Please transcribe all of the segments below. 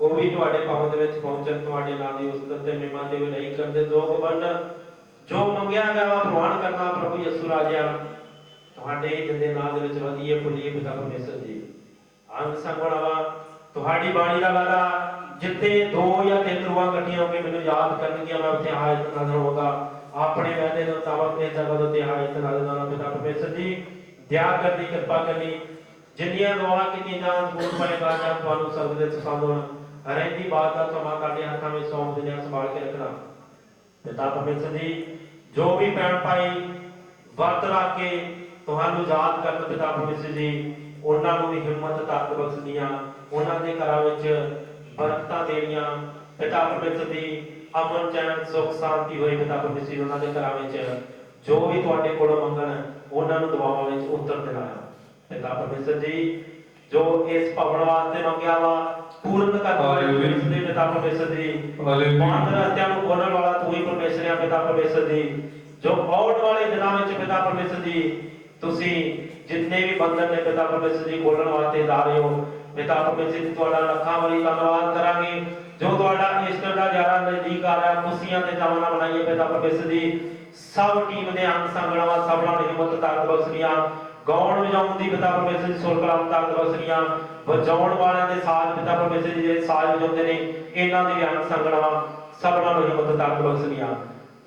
ਉਹ ਵੀ ਤੁਹਾਡੇ ਪਾਉ ਦੇ ਵਿੱਚ ਪਹੁੰਚਣ, ਤੁਹਾਡੇ ਨਾਂ ਦੀ ਉਸਤਤ ਤੇ ਮਹਿਮਾ ਦੇ ਲਈ ਕਰਦੇ ਦੋ ਬਨ ਜੋ ਮੰਗਿਆ ਵਾ ਪ੍ਰਵਾਨ ਕਰਨਾ ਪ੍ਰਭੂ ਯਿਸੂ ਰਾਜਾ ਤੁਹਾਡੇ ਜਿੰਦੇ ਨਾਂ ਦੇ ਵਿੱਚ ਵਧੀਏ ਫੁੱਲੀਏ ਪਿਤਾ ਪਰਮੇਸ਼ਰ ਜੀ। ਅੰਗ ਸੰਗਣਾ ਵਾ ਤੁਹਾਡੀ ਬਾਣੀ ਦਾ ਵਾਦਾ ਜਿੱਤੇ ਦੋ ਜਾਂ ਤਿੰਨ ਰੂਹਾਂ ਇਕੱਠੀਆਂ ਹੋ ਕੇ ਮੈਨੂੰ ਯਾਦ ਕਰਨਗੀਆਂ, ਮੈਂ ਉੱਥੇ ਹਾਜ਼ਰ ਨਜ਼ਰ ਹੋਗਾ ਆਪਣੇ ਵਾਅਦੇ ਦੇ ਮੁਤਾਬਕ ਇਹ ਜਗ੍ਹਾ ਦੇ ਹਾਜ਼ਰ ਨਜ਼ਰ ਹੋਣਾ ਪਿਤਾ ਪਰਮੇਸ਼ਰ ਜੀ। ਦਿਆ ਕਰਨੀ, ਕਿਰਪਾ ਕਰਨੀ। ਜਿੰਨੀਆਂ ਦੁਆ ਕੀਤੀਆਂ ਜਾਣ ਜ਼ਰੂਰ ਪਏਗਾ ਜਾਂ ਤੁਹਾਨੂੰ ਸਬਦ ਦੇ ਪਸੰਦ ਹੋਣ ਰਹਿੰਦੀ ਬਾਤ ਦਾ ਸਮਾਂ ਤੁਹਾਡੇ ਹੱਥਾਂ ਵਿੱਚ ਸੌਂਪ ਦਿੰਦੇ ਹਾਂ ਸੰਭਾਲ ਕੇ ਰੱਖਣਾ। ਪਿਤਾ ਪਰਮੇਸ਼ਰ ਜੀ, ਜੋ ਵੀ ਭੈਣ ਭਾਈ ਵਰਤ ਰੱਖ ਕੇ ਤੁਹਾਨੂੰ ਯਾਦ ਕਰਨ ਪਿਤਾ ਪਰਮੇਸ਼ਰ ਜੀ, ਉਹਨਾਂ ਨੂੰ ਵੀ ਹਿੰਮਤ, ਤਾਕਤ ਬਖਸ਼ਦੀਆਂ ਉਹਨਾਂ ਦੇ ਘਰਾਂ ਵਿੱਚ ਬਰਕਤਾਂ ਦੇਣੀਆਂ। ਪਿਤਾ ਪਰਮੇਸ਼ਰ ਦੀ ਅਮਨ, ਚੈਨ, ਸੁਖ, ਸ਼ਾਂਤੀ ਹੋਏ ਪਿਤਾ ਪਰਮੇਸ਼ਰ ਜੀ ਉਹਨਾਂ ਦੇ ਘਰਾਂ ਵਿੱਚ ਜੋ ਵੀ ਤੁਹਾਡੇ ਕੋਲੋਂ ਮੰਗਣ, ਉਹਨਾਂ ਨੂੰ ਦੁਆਵਾਂ ਵਿੱਚ ਉੱਤਰ ਦੇਣਾ ਪਿਤਾ ਪਰਮੇਸ਼ਰ ਜੀ ਜੋ ਇਸ ਭਵਨ ਵਾਸਤੇ ਮੰਗਿਆ ਵਾ ਪੂਰਨ ਕਰਨ ਵਾਲੇ। ਇਸ ਦੇ ਪਿਤਾ ਪਰਮੇਸ਼ਰ ਹਾਲੇਲੂਇਆ। ਬੰਦ ਰਸਤਿਆਂ ਨੂੰ ਖੋਲਣ ਵਾਲਾ ਤੂੰ ਹੀ ਪਰਮੇਸ਼ਰ ਹੈ ਪਿਤਾ ਪਰਮੇਸ਼ਰ ਜੀ ਜੋ ਆਉਣ ਵਾਲੇ ਦਿਨਾਂ ਵਿੱਚ ਪਿਤਾ ਪਰਮੇਸ਼ਰ ਜੀ ਤੁਸੀਂ ਜਿੰਨੇ ਵੀ ਬੰਧਨ ਨੇ ਪਿਤਾ ਪਰਮੇਸ਼ਰ ਜੀ ਖੋਲਣ ਵਾਸਤੇ ਰਹੇ ਹੋ ਪਿਤਾ ਪਰਮੇਸ਼ਰ ਜੀ ਤੁਹਾਡਾ ਲੱਖਾਂ ਵਾਰੀ ਧੰਨਵਾਦ ਕਰਾਂਗੇ ਜੋ ਤੁਹਾਡਾ ਈਸਟਰ ਦਾ ਜ਼ਿਆਦਾ ਨਜ਼ਦੀਕ ਆ ਰਿਹਾ ਖੁਸ਼ੀਆਂ ਤੇ ਜਮਨਾ ਬਣਾਈਏ ਪਿਤਾ ਪਰਮੇਸ਼ਰ ਜੀ ਸਭ ਟੀਮ ਦੇ ਅੰਗ ਸੰਗਣਾ ਵਾ ਸਭਨਾਂ ਨੂੰ ਹਿੰਮਤ ਤਾਕਤ ਬਖਸ਼ੀਆਂ ਗਾਉਣ ਵਜਾਉਣ ਦੀ ਪਿਤਾ ਪਰਮੇਸ਼ਰ ਦੀ ਸੁਰ ਕਲਾਮ ਤਾਕਤ ਬਖਸ਼ੀਆਂ ਵਜਾਉਣ ਵਾਲਿਆਂ ਦੇ ਸਾਜ਼ ਪਿਤਾ ਪਰਮੇਸ਼ਰ ਜੀ ਜਿਹੜੇ ਸਾਜ਼ ਵਜਾਉਂਦੇ ਨੇ, ਇਹਨਾਂ ਦੇ ਵੀ ਸੰਗਣਾ ਸਭਨਾਂ ਨੂੰ ਹਿੰਮਤ ਤਾਕਤ ਬਖਸ਼ੀਆਂ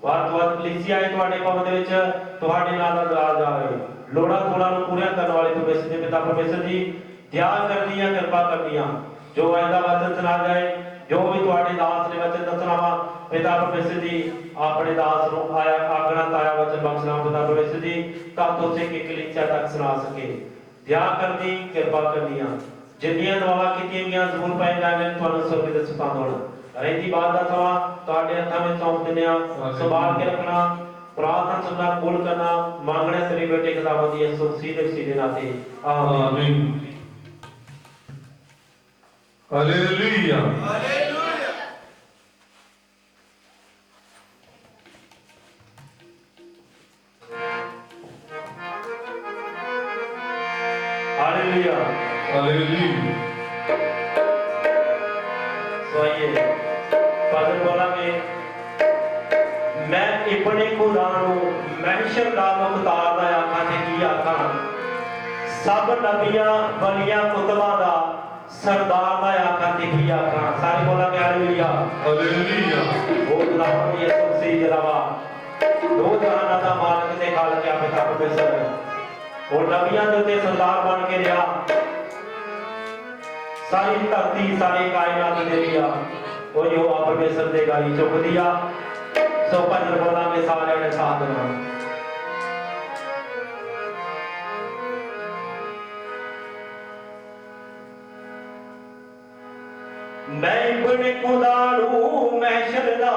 ਵਾਰ ਵਾਰ ਕਲੀਸਿਆ ਹੈ ਤੁਹਾਡੇ ਪਾਉਣ ਦੇ ਵਿੱਚ, ਤੁਹਾਡੇ ਨਾਲ ਦਾ ਦਰਾਜ ਜਾ ਰਹੇ। ਲੋੜਾਂ ਥੋੜਾਂ ਨੂੰ ਪੂਰੀਆਂ ਕਰਨ ਵਾਲੇ ਪਰਮੇਸ਼ਰ ਦੇ ਪਿਤਾ ਪਰਮੇਸ਼ਰ ਜੀ ਦਿਆ ਕਰਦੀਆਂ ਕਿਰਪਾ ਕਰਦੀਆਂ ਜੋ ਇਹਦਾ ਵਚਨ ਸੁਣਾ ਜਾਏ ਜੋ ਵੀ ਤੁਹਾਡੇ ਦਾਸ ਨੇ ਵਚਨ ਦੱਸਣਾ ਵਾ ਪਿਤਾ ਪਰਮੇਸ਼ਰ ਜੀ ਆਪਣੇ ਦਾਸ ਨੂੰ ਆਇਆ ਆਗਣਾ ਤਾਇਆ ਵਚਨ ਬਖਸ਼ਣਾ ਪਿਤਾ ਪਰਮੇਸ਼ਰ ਜੀ ਤਾਂ ਤੁਸੀਂ ਕਿ ਕਲੀਸਿਆ ਤੱਕ ਸੁਣਾ ਸਕੇ। ਦਿਆ ਕਰਦੀ ਕਿਰਪਾ ਕਰਦੀਆਂ ਜਿੰਨੀਆਂ ਦੁਆਵਾਂ ਕੀਤੀਆਂ ਗਈਆਂ ਜ਼ਰੂਰ ਪੈ ਜਾਣਗੇ ਤੁਹਾਨੂੰ ਸਭ ਦੇ ਸੁਪਾਨ ਹੋਣਾ ਰਹਿੰਦੀ ਬਾਤ ਦਾ ਸਮਾਂ ਤੁਹਾਡੇ ਹੱਥਾਂ ਵਿੱਚ ਸੌਂਪ ਦਿੰਦੇ ਆ ਸੰਭਾਲ ਕੇ ਰੱਖਣਾ ਪ੍ਰਾਰਥਨਾ ਸੁਣਨਾ ਕਬੂਲ ਕਰਨਾ ਮੰਗਣੇ ਤੇਰੇ ਬੇਟੇ ਖੁਦਾਵੰਦ ਦੀ ਯਿਸੂ ਮਸੀਹ ਦੇ ਵਸੀਲੇ ਨਾਤੇ ਆਮੀਨ। ਆਮੀਨ ਹਾਲੇਲੂਇਆ ਹਾਲੇਲੂਇਆ ਹਾਲੇਲੂਇਆ ਸੋ ਆਈਏ ਫਾਦਰ ਬੋਲਾਂਗੇ ਮੈਂ ਇਬਨੇ ਖੁਦਾ ਨੂੰ ਮਹਿਸ਼ਰ ਦਾ ਮੁਖਤਾਰ ਦਾ ਆਖਾਂ ਤੇ ਕੀ ਆਖਾਂ। ਸਭ ਨਬੀਆਂ ਵਲੀਆਂ ਕੁਤਬਾਂ ਦਾ ਸਰਦਾਰ ਦਾ ਆਖਾਂ ਤੇ ਕੀ ਆਖਾਂ ਸਾਰੇ ਬੋਲਾਂਗੇ ਹਾਲੇਲੂਇਆ ਹਾਲੇਲੂਇਆ ਉਹ ਖੁਦਾਵੰਦ ਯਿਸੂ ਮਸੀਹ ਜਲਾਵਾ ਦੋ ਜਹਾਨਾਂ ਦਾ ਮਾਲਕ ਤੇ ਖਾਲਕ ਆ ਪਿਤਾ ਪਰਮੇਸ਼ਰ ਉਹ ਨਬੀਆਂ ਦੇ ਉੱਤੇ ਸਰਦਾਰ ਬਣ ਕੇ ਰਿਹਾ। ਸਾਰੀ ਧਰਤੀ ਸਾਰੀ ਕਾਇਨਾਤ ਦੇ ਲਈ ਆ ਉਹ ਜੋ ਆ ਪਰਮੇਸ਼ਰ ਦੇ ਗਾਲੀ ਚੁੱਕਦੀ ਆ ਸੋ ਭਜਨ ਬੋਲਾਂਗੇ ਸਾਰਿਆਂ ਨੇ ਸਾਥ ਦੇਣਾ। ਮੈਂ ਇਬਨ ਖੁਦਾ ਨੂੰ ਮਹਿਸ਼ਰ ਦਾ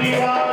Obrigado.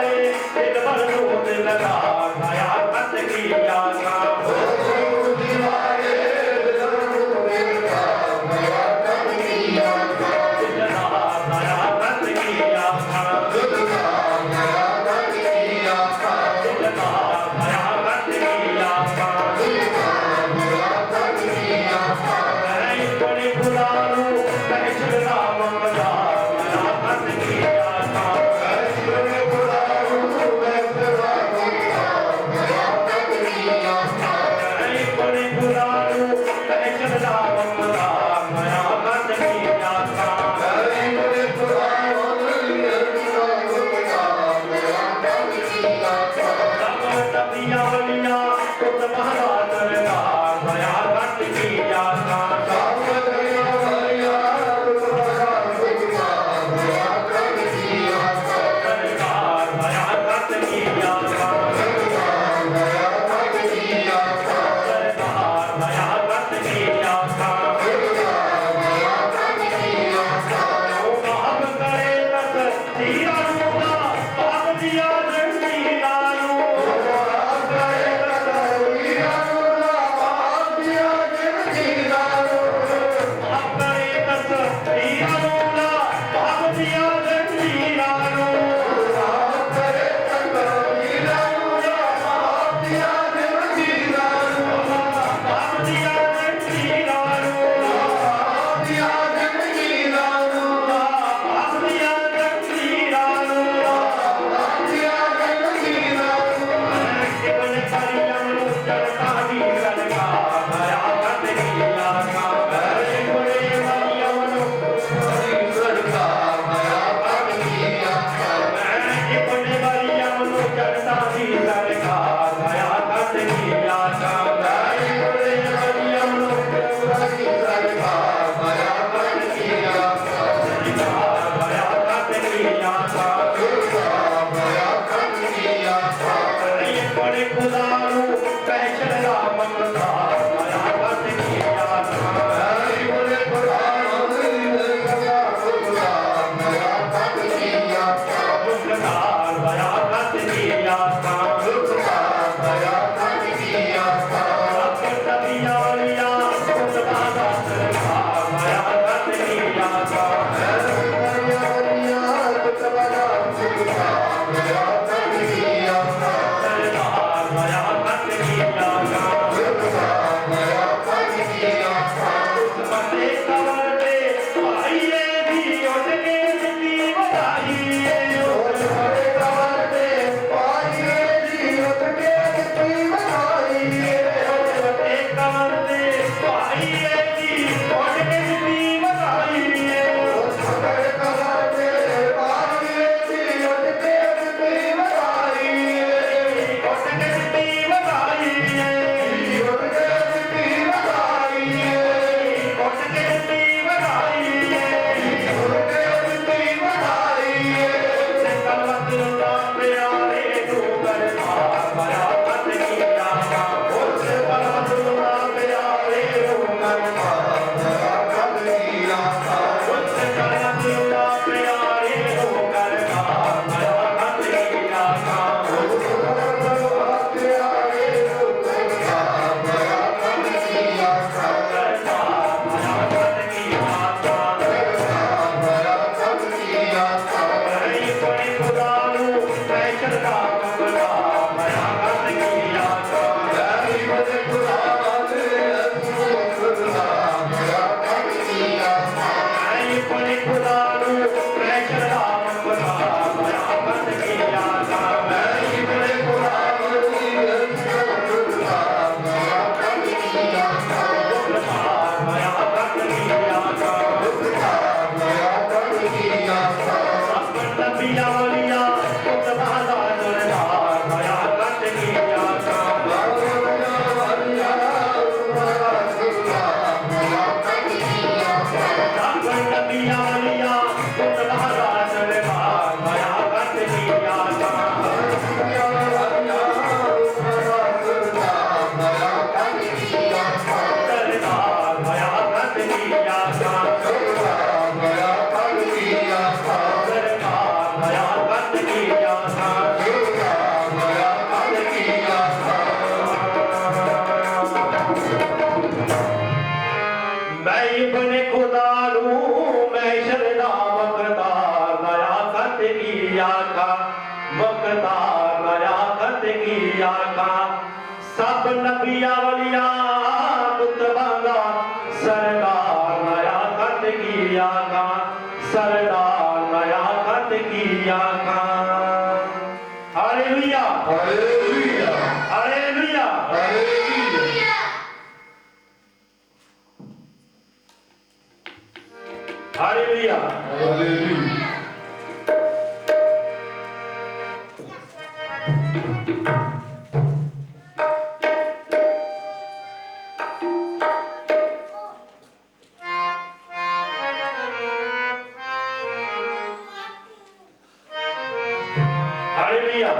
ਸਭ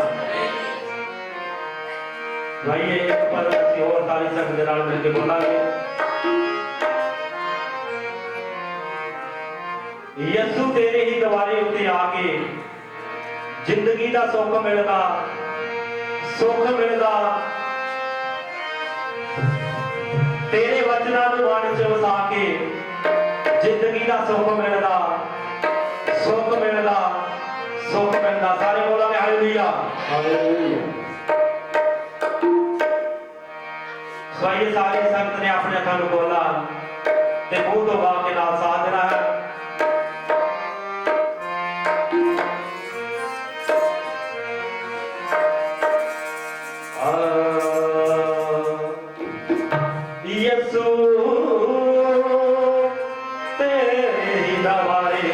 ਹਾਲੇਲੂਇਆ ਭਾਈਏ ਇੱਕ ਪਰ ਅਸੀਂ ਹੋਰ ਸਾਰੀ ਸੰਗਤ ਦੇ ਨਾਲ ਮਿਲ ਕੇ ਬੋਲਾਂਗੇ। ਯਿਸੂ ਤੇਰੇ ਹੀ ਦਵਾਰੇ ਉੱਤੇ ਆ ਕੇ ਜ਼ਿੰਦਗੀ ਦਾ ਸੁੱਖ ਮਿਲਦਾ ਸੁੱਖ ਮਿਲਦਾ। ਤੇਰੇ ਵਚਨਾਂ ਨੂੰ ਮਨ ਚ ਵਸਾ ਕੇ ਜ਼ਿੰਦਗੀ ਦਾ ਸੁੱਖ ਮਿਲਦਾ। ਹਾਲੇਲੂਇਆ ਹਾਲੇਲੂਇਆ ਸੋ ਸੰਗਤ ਨੇ ਆਪਣੇ ਅੱਖਾਂ ਨੂੰ ਬੋਲਾ ਤੇ ਮੂੰਹ ਤੋਂ ਗਾ ਕੇ ਨਾਲ ਸਾਥ